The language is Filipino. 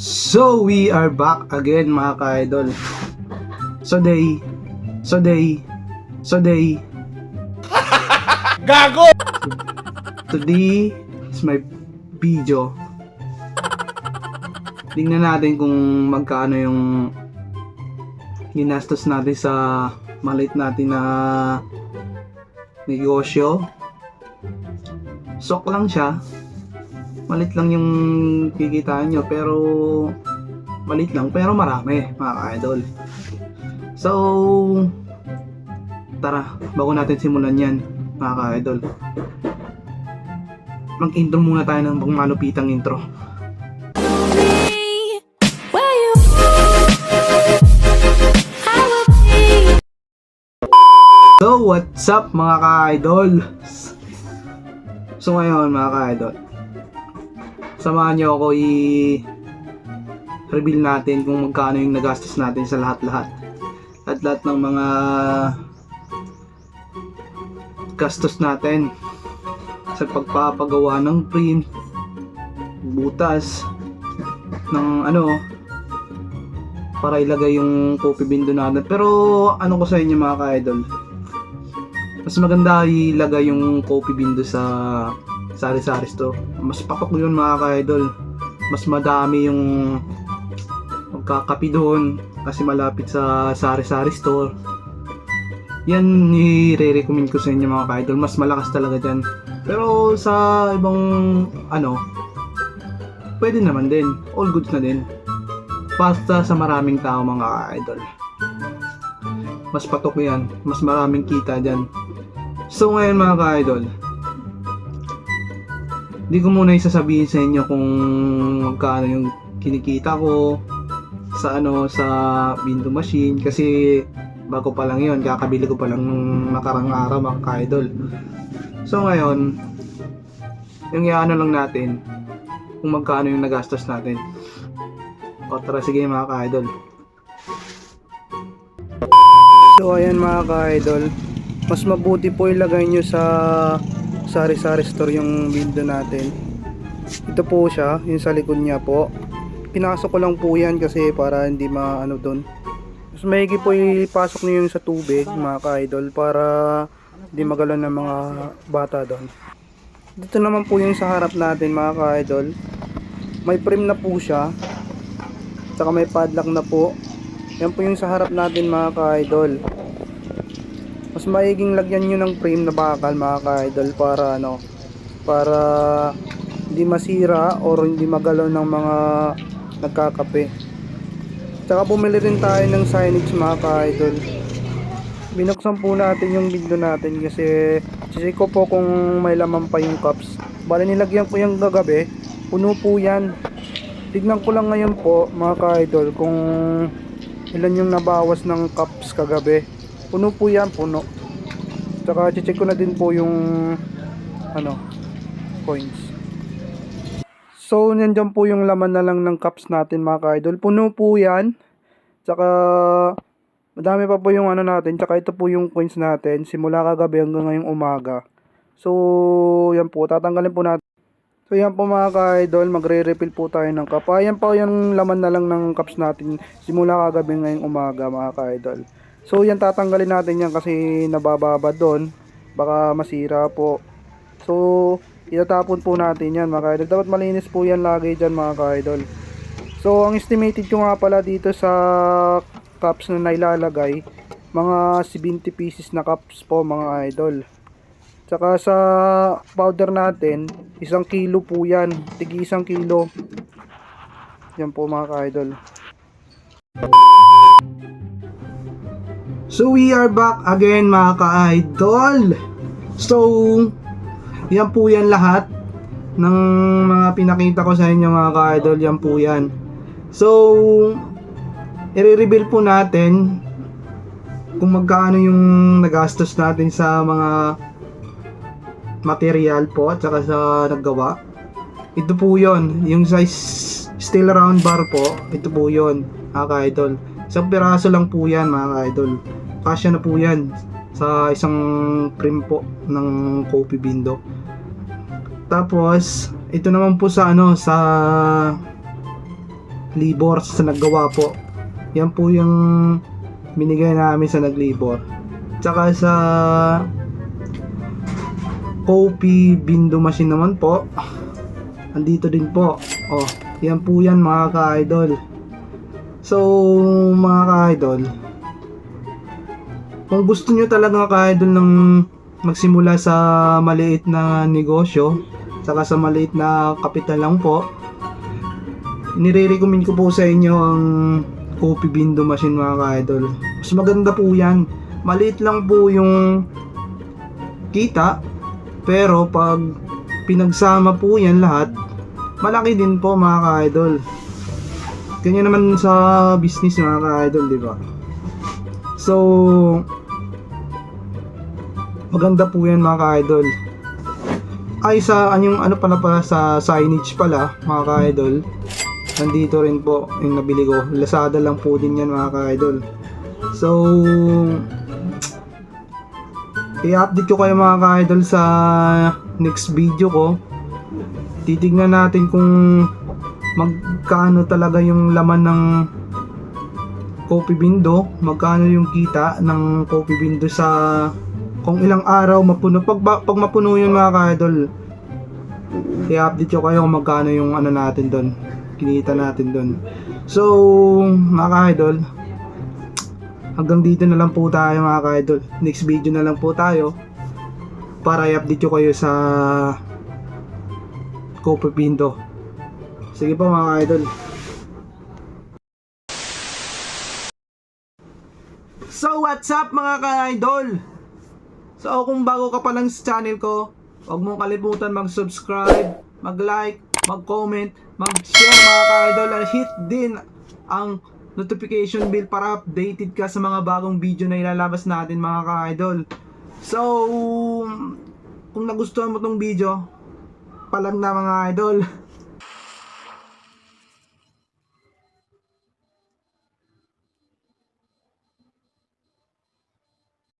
So we are back again mga ka-idol. So day, so day, so day. Gago! Today is my video. Tingnan natin kung magkano yung ginastos natin sa malit natin na negosyo. Sok lang siya. Malit lang yung kikitain nyo pero malit lang pero marami mga ka-idol. So tara, bago natin simulan yan mga ka-idol mag-intro muna tayo ng malupitang intro. So, what's up mga ka-idol? So ngayon mga ka-idol, samahan niyo ako i-reveal natin kung magkano yung nagastos natin sa lahat-lahat. At lahat ng mga gastos natin sa pagpapagawa ng print, butas, ng ano, para ilagay yung coffee window natin. Pero ano ko sa inyo mga ka-idol, mas maganda ilagay yung coffee window sa sari-sari store. Mas patok yun mga ka-idol. Mas madami yung magkakapi doon kasi malapit sa sari-sari store. Yan i-recommend ko sa inyo mga ka-idol. Mas malakas talaga dyan. Pero sa ibang ano, pwede naman din. All goods na din. Basta sa maraming tao mga ka-idol. Mas patok yan. Mas maraming kita dyan. So ngayon mga ka-idol, hindi ko muna isasabihin sa inyo kung magkano yung kinikita ko sa ano sa window machine kasi bago pa lang yon kakabili ko pa lang nung nakarang araw mga ka-idol. So ngayon, yung iano lang natin kung magkano yung nagastos natin. O tara sige mga ka-idol. So ayan mga ka-idol, mas mabuti po ilagay nyo sa sari-sari store yung window natin. Ito po siya, yung sa likod niya po. Pinasok ko lang po yan kasi para hindi maano doon. Mas maigi po ipasok niyo yung sa tubig mga ka-idol para hindi magalon ng mga bata doon. Dito naman po yung sa harap natin mga ka-idol. May frame na po siya. Tsaka may padlock na po. Yan po yung sa harap natin mga ka-idol. Mas maiging lagyan nyo ng frame na bakal mga ka-idol para ano para hindi masira or hindi magalaw ng mga nagkakape. Tsaka bumili rin tayo ng signage mga ka-idol. Binuksan po natin yung window natin kasi sisi ko po kung may laman pa yung cups. Bali nilagyan ko yung gagabi. Puno po yan. Tignan ko lang ngayon po mga ka-idol kung ilan yung nabawas ng cups kagabi. Puno po yan, puno. Tsaka check ko na din po yung ano, coins. So, nandiyan po yung laman na lang ng cups natin mga ka-idol. Puno po yan. Tsaka, madami pa po yung ano natin. Tsaka ito po yung coins natin. Simula kagabi hanggang ngayong umaga. So, yan po. Tatanggalin po natin. So, yan po mga ka-idol. Magre-refill po tayo ng cup. Ayan po yung laman na lang ng cups natin. Simula kagabi ngayong umaga mga ka-idol. So, yan tatanggalin natin yan kasi nabababa doon. Baka masira po. So, itatapon po natin yan mga ka-idol. Dapat malinis po yan lagi dyan mga ka-idol. So, ang estimated ko nga pala dito sa cups na nailalagay, mga 70 pieces na cups po mga idol. Tsaka sa powder natin, isang kilo po yan. Tigi isang kilo. Yan po mga ka-idol. So we are back again mga ka-idol. So, yan po yan lahat ng mga pinakita ko sa inyo mga ka-idol. Yan po yan. So, i-reveal po natin kung magkano yung nagastos natin sa mga material po at saka sa naggawa. Ito po yon yung size steel round bar po. Ito po yon mga ka-idol. Isang piraso lang po yan mga ka-idol. Kasya na po yan sa isang frame po ng coffee window. Tapos, ito naman po sa ano sa Libor sa naggawa po. Yan po yung binigay namin sa naglibor. Tsaka sa Kopi Bindo Machine naman po. Andito din po. Oh, yan po yan mga ka-idol. So, mga ka-idol, kung gusto nyo talaga ka-idol ng magsimula sa maliit na negosyo, saka sa maliit na kapital lang po, nire-recommend ko po sa inyo ang Coffee Bindo Machine mga ka-idol. Mas maganda po yan. Maliit lang po yung kita, pero pag pinagsama po yan lahat, malaki din po mga ka-idol. Ganyan naman sa business mga ka-idol, di ba? So, maganda po yan mga ka-idol. Ay, sa anyong ano pala pala sa signage pala, mga ka-idol. Nandito rin po yung nabili ko. Lazada lang po din yan mga ka-idol. So, i-update ko kayo mga ka-idol sa next video ko. Titignan natin kung magkano talaga yung laman ng Coffee Bindo, magkano yung kita ng Coffee Bindo sa kung ilang araw mapuno. Pag, ba- pag mapuno yun mga ka-idol, i-update ko kayo kung magkano yung ano natin doon. Kinita natin doon. So, mga ka-idol, hanggang dito na lang po tayo mga ka-idol. Next video na lang po tayo para i-update ko kayo sa Coffee Bindo. Sige po mga ka-idol. So what's up mga ka-idol? So kung bago ka pa lang sa channel ko, huwag mong kalimutan mag-subscribe, mag-like, mag-comment, mag-share mga ka-idol at hit din ang notification bell para updated ka sa mga bagong video na ilalabas natin mga ka-idol. So kung nagustuhan mo tong video, palag na mga idol.